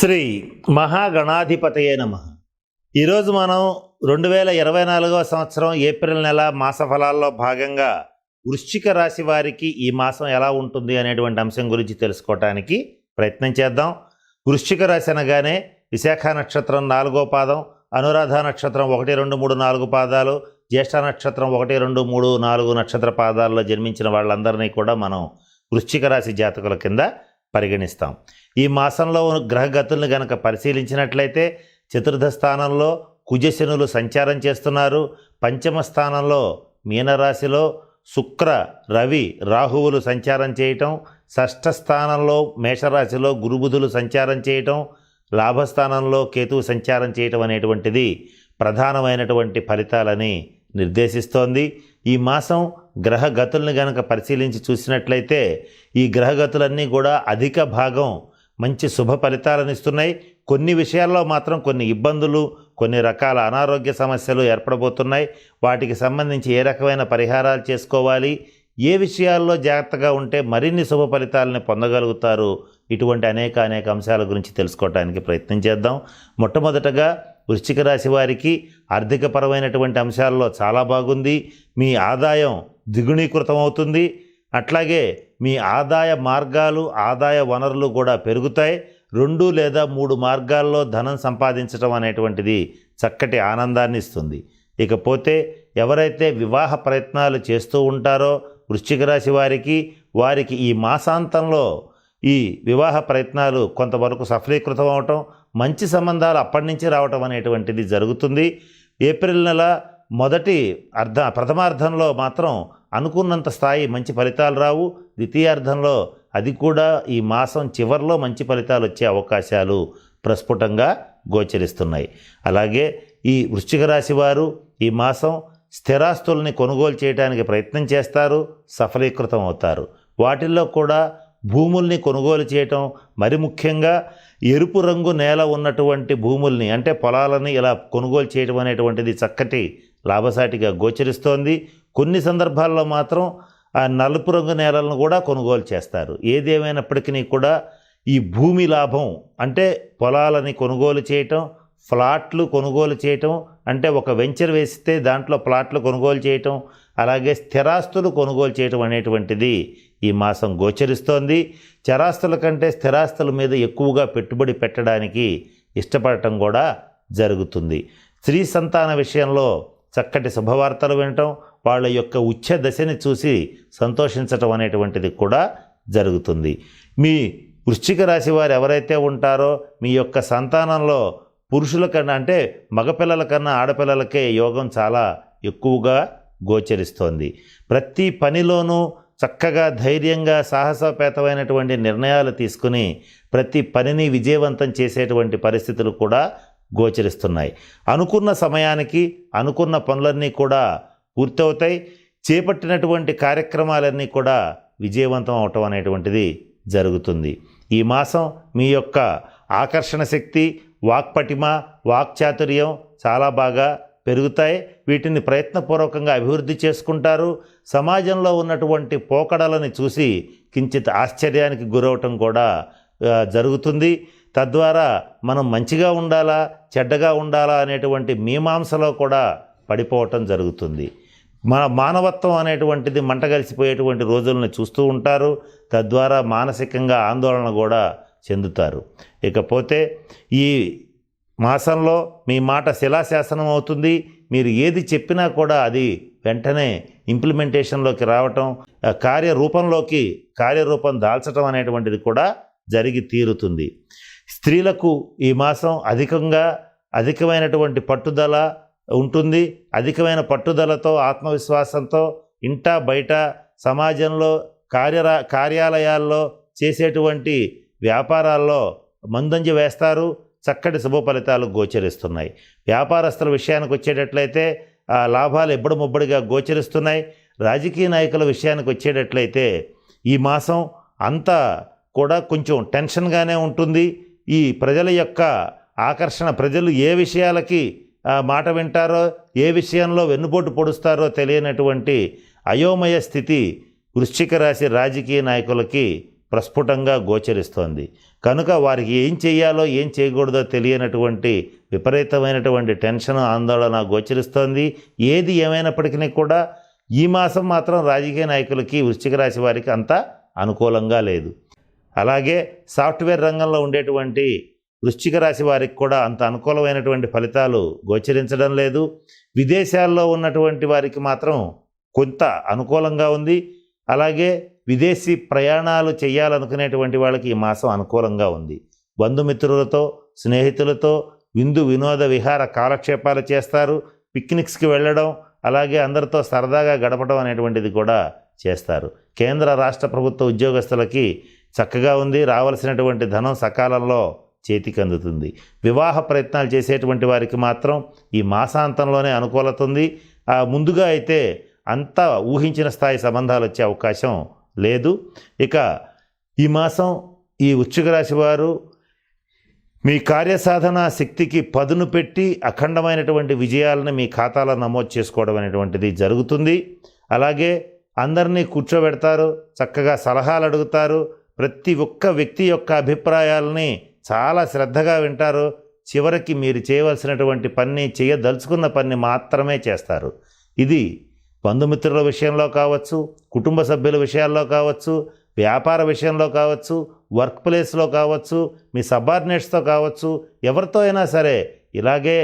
శ్రీ మహాగణాధిపతయే నమ. ఈరోజు మనం రెండు వేల ఇరవై నాలుగవ సంవత్సరం ఏప్రిల్ నెల మాస ఫలాల్లో భాగంగా వృశ్చిక రాశి వారికి ఈ మాసం ఎలా ఉంటుంది అనేటువంటి అంశం గురించి తెలుసుకోవటానికి ప్రయత్నం చేద్దాం. వృశ్చిక రాశి అనగానే విశాఖ నక్షత్రం నాలుగో పాదం అనురాధ నక్షత్రం ఒకటి రెండు మూడు నాలుగు పాదాలు జ్యేష్ఠ నక్షత్రం ఒకటి రెండు మూడు నాలుగు నక్షత్ర పాదాల్లో జన్మించిన వాళ్ళందరినీ కూడా మనం వృశ్చిక రాశి జాతకుల కింద పరిగణిస్తాం. ఈ మాసంలో గ్రహగతుల్ని గనక పరిశీలించినట్లయితే చతుర్థ స్థానంలో కుజశనులు సంచారం చేస్తున్నారు. పంచమ స్థానంలో మీనరాశిలో శుక్ర రవి రాహువులు సంచారం చేయటం. షష్ఠ స్థానంలో మేషరాశిలో గురుబుధులు సంచారం చేయటం. లాభస్థానంలో కేతువు సంచారం చేయటం అనేటువంటిది ప్రధానమైనటువంటి ఫలితాలని నిర్దేశిస్తోంది. ఈ మాసం గ్రహగతుల్ని గనక పరిశీలించి చూసినట్లయితే ఈ గ్రహగతులన్నీ కూడా అధిక భాగం మంచి శుభ ఫలితాలను ఇస్తున్నాయి. కొన్ని విషయాల్లో మాత్రం కొన్ని ఇబ్బందులు కొన్ని రకాల అనారోగ్య సమస్యలు ఏర్పడబోతున్నాయి. వాటికి సంబంధించి ఏ రకమైన పరిహారాలు చేసుకోవాలి? ఏ విషయాల్లో జాగ్రత్తగా ఉంటే మరిన్ని శుభ ఫలితాలను పొందగలుగుతారు? ఇటువంటి అనేక అనేక అంశాల గురించి తెలుసుకోవడానికి ప్రయత్నం చేద్దాం. మొట్టమొదటగా వృశ్చిక రాశి వారికి ఆర్థికపరమైనటువంటి అంశాల్లో చాలా బాగుంది. మీ ఆదాయం ద్విగుణీకృతం అవుతుంది అట్లాగే మీ ఆదాయ మార్గాలు ఆదాయ వనరులు కూడా పెరుగుతాయి. రెండు లేదా మూడు మార్గాల్లో ధనం సంపాదించడం అనేటువంటిది చక్కటి ఆనందాన్ని ఇస్తుంది. ఇకపోతే ఎవరైతే వివాహ ప్రయత్నాలు చేస్తూ ఉంటారో వృశ్చిక రాశి వారికి వారికి ఈ మాసాంతంలో ఈ వివాహ ప్రయత్నాలు కొంతవరకు సఫలీకృతం అవటం మంచి సంబంధాలు అప్పటి నుంచి రావటం అనేటువంటిది జరుగుతుంది. ఏప్రిల్ నెల మొదటి అర్ధ ప్రథమార్థంలో మాత్రం అనుకున్నంత స్థాయి మంచి ఫలితాలు రావు. ద్వితీయార్థంలో అది కూడా ఈ మాసం చివరిలో మంచి ఫలితాలు వచ్చే అవకాశాలు ప్రస్ఫుటంగా గోచరిస్తున్నాయి. అలాగే ఈ వృశ్చిక రాశి వారు ఈ మాసం స్థిరాస్తుల్ని కొనుగోలు చేయడానికి ప్రయత్నం చేస్తారు సఫలీకృతం అవుతారు. వాటిల్లో కూడా భూముల్ని కొనుగోలు చేయటం మరి ముఖ్యంగా ఎరుపు రంగు నేల ఉన్నటువంటి భూముల్ని అంటే పొలాలని ఇలా కొనుగోలు చేయడం అనేటువంటిది చక్కటి లాభసాటిగా గోచరిస్తోంది. కొన్ని సందర్భాల్లో మాత్రం ఆ నలుపు రంగు నేలలను కూడా కొనుగోలు చేస్తారు. ఏదేమైనప్పటికీ కూడా ఈ భూమి లాభం అంటే పొలాలని కొనుగోలు చేయటం ఫ్లాట్లు కొనుగోలు చేయటం అంటే ఒక వెంచర్ వేస్తే దాంట్లో ప్లాట్లు కొనుగోలు చేయటం అలాగే స్థిరాస్తులు కొనుగోలు చేయటం అనేటువంటిది ఈ మాసం గోచరిస్తోంది. చరాస్తుల కంటే స్థిరాస్తుల మీద ఎక్కువగా పెట్టుబడి పెట్టడానికి ఇష్టపడటం కూడా జరుగుతుంది. స్త్రీ సంతాన విషయంలో చక్కటి శుభవార్తలు వినటం వాళ్ళ యొక్క ఉచ్చ దశని చూసి సంతోషించటం అనేటువంటిది కూడా జరుగుతుంది. మీ వృశ్చిక రాశి వారు ఎవరైతే ఉంటారో మీ యొక్క సంతానంలో పురుషుల కన్నా అంటే మగపిల్లల కన్నా ఆడపిల్లలకే యోగం చాలా ఎక్కువగా గోచరిస్తోంది. ప్రతి పనిలోనూ చక్కగా ధైర్యంగా సాహసోపేతమైనటువంటి నిర్ణయాలు తీసుకుని ప్రతి పనిని విజయవంతం చేసేటువంటి పరిస్థితులు కూడా గోచరిస్తున్నాయి. అనుకున్న సమయానికి అనుకున్న పనులన్నీ కూడా పూర్తవుతాయి. చేపట్టినటువంటి కార్యక్రమాలన్నీ కూడా విజయవంతం అవటం అనేటువంటిది జరుగుతుంది. ఈ మాసం మీ యొక్క ఆకర్షణ శక్తి వాక్పటిమ వాక్చాతుర్యం చాలా బాగా పెరుగుతాయి. వీటిని ప్రయత్నపూర్వకంగా అభివృద్ధి చేసుకుంటారు. సమాజంలో ఉన్నటువంటి పోకడలని చూసి కించిత్ ఆశ్చర్యానికి గురవటం కూడా జరుగుతుంది. తద్వారా మనం మంచిగా ఉండాలా చెడ్డగా ఉండాలా అనేటువంటి మీమాంసలో కూడా పడిపోవటం జరుగుతుంది. మన మానవత్వం అనేటువంటిది మంట కలిసిపోయేటువంటి రోజులను చూస్తూ ఉంటారు. తద్వారా మానసికంగా ఆందోళన కూడా చెందుతారు. ఇకపోతే ఈ మాసంలో మీ మాట శిలాశాసనం అవుతుంది. మీరు ఏది చెప్పినా కూడా అది వెంటనే ఇంప్లిమెంటేషన్లోకి రావటం కార్యరూపంలోకి కార్యరూపం దాల్చటం అనేటువంటిది కూడా జరిగి తీరుతుంది. స్త్రీలకు ఈ మాసం అధికంగా అధికమైనటువంటి పట్టుదల ఉంటుంది. అధికమైన పట్టుదలతో ఆత్మవిశ్వాసంతో ఇంట బయట సమాజంలో కార్యరా కార్యాలయాల్లో చేసేటువంటి వ్యాపారాల్లో మందంజ వేస్తారు. చక్కటి శుభ ఫలితాలు గోచరిస్తున్నాయి. వ్యాపారస్తుల విషయానికి వచ్చేటట్లయితే ఆ లాభాలు ఎబ్బడి ముబ్బడిగా గోచరిస్తున్నాయి. రాజకీయ నాయకుల విషయానికి వచ్చేటట్లయితే ఈ మాసం అంతా కూడా కొంచెం టెన్షన్గానే ఉంటుంది. ఈ ప్రజల యొక్క ఆకర్షణ ప్రజలు ఏ విషయాలకి మాట వింటారో ఏ విషయంలో వెన్నుపోటు పొడుస్తారో తెలియనటువంటి అయోమయ స్థితి వృశ్చిక రాశి రాజకీయ నాయకులకి ప్రస్ఫుటంగా గోచరిస్తోంది. కనుక వారికి ఏం చేయాలో ఏం చేయకూడదో తెలియనటువంటి విపరీతమైనటువంటి టెన్షన్ ఆందోళన గోచరిస్తోంది. ఏది ఏమైనప్పటికీ కూడా ఈ మాసం మాత్రం రాజకీయ నాయకులకి వృశ్చిక రాశి వారికి అంత అనుకూలంగా లేదు. అలాగే సాఫ్ట్వేర్ రంగంలో ఉండేటువంటి వృశ్చిక రాశి వారికి కూడా అంత అనుకూలమైనటువంటి ఫలితాలు గోచరించడం లేదు. విదేశాల్లో ఉన్నటువంటి వారికి మాత్రం కొంత అనుకూలంగా ఉంది. అలాగే విదేశీ ప్రయాణాలు చేయాలనుకునేటువంటి వాళ్ళకి ఈ మాసం అనుకూలంగా ఉంది. బంధుమిత్రులతో స్నేహితులతో విందు వినోద విహార కాలక్షేపాలు చేస్తారు. పిక్నిక్స్కి వెళ్ళడం అలాగే అందరితో సరదాగా గడపడం అనేటువంటిది కూడా చేస్తారు. కేంద్ర రాష్ట్ర ప్రభుత్వ ఉద్యోగస్తులకి చక్కగా ఉంది. రావాల్సినటువంటి ధనం సకాలంలో చేతికి అందుతుంది వివాహ ప్రయత్నాలు చేసేటువంటి వారికి మాత్రం ఈ మాసాంతంలోనే అనుకూలత ఉంది. ఆ ముందుగా అయితే అంత ఊహించిన స్థాయి సంబంధాలు వచ్చే అవకాశం లేదు. ఇక ఈ మాసం ఈ ఉచ్చుక రాశి వారు మీ కార్యసాధన శక్తికి పదును పెట్టి అఖండమైనటువంటి విజయాలను మీ ఖాతాలో నమోదు చేసుకోవడం అనేటువంటిది జరుగుతుంది. అలాగే అందరినీ కూర్చోబెడతారు చక్కగా సలహాలు అడుగుతారు. ప్రతి ఒక్క వ్యక్తి యొక్క అభిప్రాయాలని చాలా శ్రద్ధగా వింటారు. చివరికి మీరు చేయవలసినటువంటి పని చేయదలుచుకున్న పని మాత్రమే చేస్తారు. ఇది బంధుమిత్రుల విషయంలో కావచ్చు కుటుంబ సభ్యుల విషయాల్లో కావచ్చు వ్యాపార విషయంలో కావచ్చు వర్క్ ప్లేస్లో కావచ్చు మీ సబార్డినేట్స్తో కావచ్చు ఎవరితో అయినా సరే ఇలాగే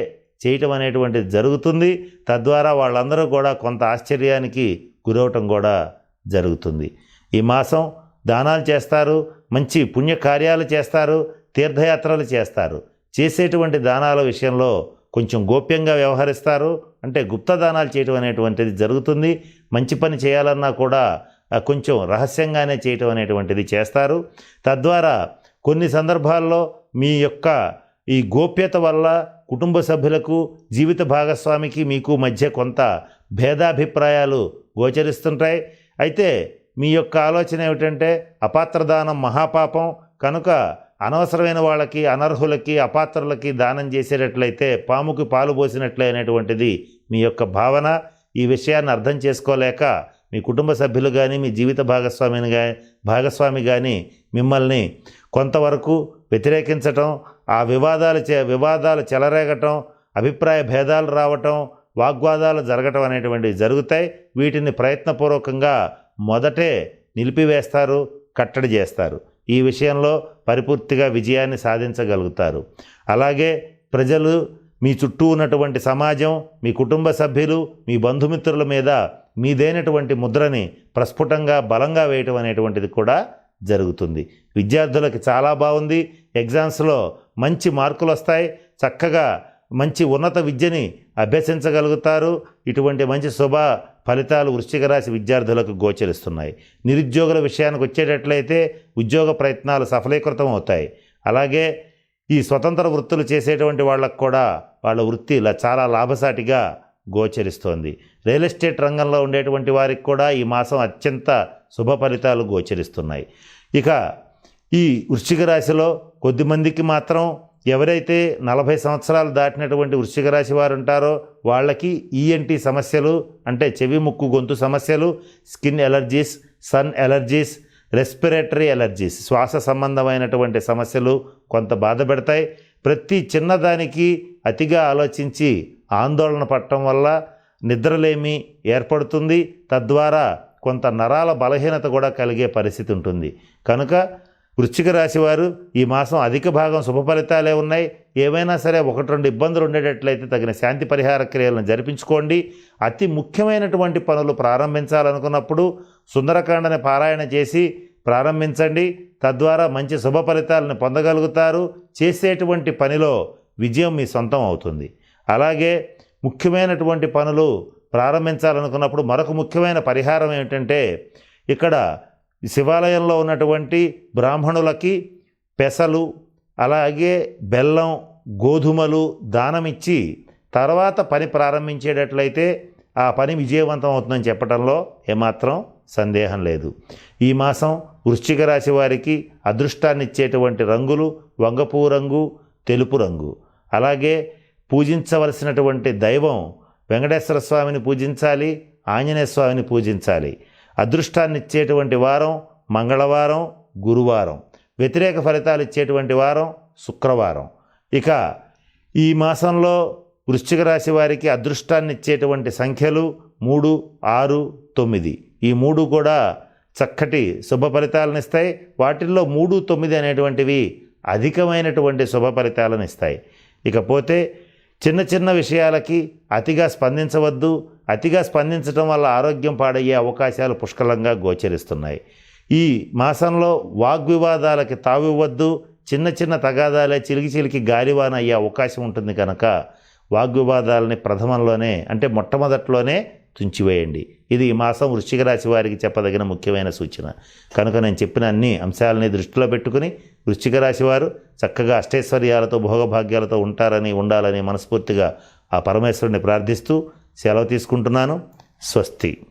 చేయటం అనేటువంటిది జరుగుతుంది. తద్వారా వాళ్ళందరూ కూడా కొంత ఆశ్చర్యానికి గురవటం కూడా జరుగుతుంది. ఈ మాసం దానాలు చేస్తారు మంచి పుణ్యకార్యాలు చేస్తారు తీర్థయాత్రలు చేస్తారు. చేసేటువంటి దానాల విషయంలో కొంచెం గోప్యంగా వ్యవహరిస్తారు. అంటే గుప్త దానాలు చేయటం అనేటువంటిది జరుగుతుంది. మంచి పని చేయాలన్నా కూడా కొంచెం రహస్యంగానే చేయటం అనేటువంటిది చేస్తారు. తద్వారా కొన్ని సందర్భాల్లో మీ యొక్క ఈ గోప్యత వల్ల కుటుంబ సభ్యులకు జీవిత భాగస్వామికి మీకు మధ్య కొంత భేదాభిప్రాయాలు గోచరిస్తుంటాయి. అయితే మీ యొక్క ఆలోచన ఏమిటంటే అపాత్రదానం మహాపాపం. కనుక అనవసరమైన వాళ్ళకి అనర్హులకి అపాత్రులకి దానం చేసేటట్లయితే పాముకి పాలు పోసినట్లే అనేటువంటిది మీ యొక్క భావన. ఈ విషయాన్ని అర్థం చేసుకోలేక మీ కుటుంబ సభ్యులు కానీ మీ జీవిత భాగస్వామిని కానీ భాగస్వామి కానీ మిమ్మల్ని కొంతవరకు వ్యతిరేకించటం ఆ వివాదాలు చే వివాదాలు చెలరేగటం అభిప్రాయ భేదాలు రావటం వాగ్వాదాలు జరగటం అనేటువంటివి జరుగుతాయి. వీటిని ప్రయత్నపూర్వకంగా మొదటే నిలిపివేస్తారు కట్టడి చేస్తారు. ఈ విషయంలో పరిపూర్తిగా విజయాన్ని సాధించగలుగుతారు. అలాగే ప్రజలు మీ చుట్టూ ఉన్నటువంటి సమాజం మీ కుటుంబ సభ్యులు మీ బంధుమిత్రుల మీద మీదైనటువంటి ముద్రని ప్రస్ఫుటంగా బలంగా వేయటం అనేటువంటిది కూడా జరుగుతుంది. విద్యార్థులకి చాలా బాగుంది. ఎగ్జామ్స్లో మంచి మార్కులు వస్తాయి. చక్కగా మంచి ఉన్నత విద్యని అభ్యసించగలుగుతారు. ఇటువంటి మంచి శుభ ఫలితాలు వృశ్చిక రాశి విద్యార్థులకు గోచరిస్తున్నాయి. నిరుద్యోగుల విషయానికి వచ్చేటట్లయితే ఉద్యోగ ప్రయత్నాలు సఫలీకృతం అవుతాయి. అలాగే ఈ స్వతంత్ర వృత్తులు చేసేటువంటి వాళ్ళకు కూడా వాళ్ళ వృత్తి ఇలా చాలా లాభసాటిగా గోచరిస్తోంది. రియల్ ఎస్టేట్ రంగంలో ఉండేటువంటి వారికి కూడా ఈ మాసం అత్యంత శుభ ఫలితాలు గోచరిస్తున్నాయి. ఇక ఈ వృశ్చిక రాశిలో కొద్దిమందికి మాత్రం ఎవరైతే నలభై సంవత్సరాలు దాటినటువంటి వృశ్చిక రాశి వారు ఉంటారో వాళ్ళకి ఈఎన్టీ సమస్యలు అంటే చెవి ముక్కు గొంతు సమస్యలు skin allergies sun allergies respiratory allergies శ్వాస సంబంధమైనటువంటి సమస్యలు కొంత బాధ పెడతాయి. ప్రతి చిన్నదానికి అతిగా ఆలోచించి ఆందోళన పడటం వల్ల నిద్రలేమి ఏర్పడుతుంది. తద్వారా కొంత నరాల బలహీనత కూడా కలిగే పరిస్థితి ఉంటుంది. కనుక వృశ్చిక రాశి వారు ఈ మాసం అధిక భాగం శుభ ఫలితాలే ఉన్నాయి. ఏమైనా సరే ఒకటి రెండు ఇబ్బందులు ఉండేటట్లయితే తగిన శాంతి పరిహార క్రియలను జరిపించుకోండి. అతి ముఖ్యమైనటువంటి పనులు ప్రారంభించాలనుకున్నప్పుడు సుందరకాండని పారాయణ చేసి ప్రారంభించండి. తద్వారా మంచి శుభ ఫలితాలను పొందగలుగుతారు. చేసేటువంటి పనిలో విజయం మీ సొంతం అవుతుంది. అలాగే ముఖ్యమైనటువంటి పనులు ప్రారంభించాలనుకున్నప్పుడు మరొక ముఖ్యమైన పరిహారం ఏమిటంటే ఇక్కడ శివాలయంలో ఉన్నటువంటి బ్రాహ్మణులకి పెసలు అలాగే బెల్లం గోధుమలు దానమిచ్చి తర్వాత పని ప్రారంభించేటట్లయితే ఆ పని విజయవంతం అవుతుందని చెప్పడంలో ఏమాత్రం సందేహం లేదు. ఈ మాసం వృశ్చిక రాశి వారికి అదృష్టాన్ని ఇచ్చేటువంటి రంగులు వంగపువ్వు రంగు తెలుపు రంగు. అలాగే పూజించవలసినటువంటి దైవం వెంకటేశ్వర స్వామిని పూజించాలి ఆంజనేయ స్వామిని పూజించాలి. అదృష్టాన్ని ఇచ్చేటువంటి వారం మంగళవారం గురువారం. వ్యతిరేక ఫలితాలు ఇచ్చేటువంటి వారం శుక్రవారం. ఇక ఈ మాసంలో వృశ్చిక రాశి వారికి అదృష్టాన్ని ఇచ్చేటువంటి సంఖ్యలు మూడు ఆరు తొమ్మిది. ఈ మూడు కూడా చక్కటి శుభ ఫలితాలను ఇస్తాయి. వాటిల్లో మూడు తొమ్మిది అనేటువంటివి అధికమైనటువంటి శుభ ఫలితాలను ఇస్తాయి. ఇకపోతే చిన్న చిన్న విషయాలకి అతిగా స్పందించవద్దు. అతిగా స్పందించడం వల్ల ఆరోగ్యం పాడయ్యే అవకాశాలు పుష్కలంగా గోచరిస్తున్నాయి. ఈ మాసంలో వాగ్వివాదాలకి తావివ్వద్దు చిన్న చిన్న తగాదాలే చిలికి చిలికి గాలివాన అయ్యే అవకాశం ఉంటుంది కనుక వాగ్వివాదాలని ప్రథమంలోనే అంటే మొట్టమొదట్లోనే తుంచివేయండి. ఇది ఈ మాసం వృశ్చిక రాశి వారికి చెప్పదగిన ముఖ్యమైన సూచన. కనుక నేను చెప్పిన అన్ని అంశాలని దృష్టిలో పెట్టుకుని వృశ్చిక రాశి వారు చక్కగా అష్టైశ్వర్యాలతో భోగభాగ్యాలతో ఉంటారని ఉండాలని మనస్ఫూర్తిగా ఆ పరమేశ్వరుని ప్రార్థిస్తూ సెలవు తీసుకుంటున్నాను. స్వస్తి.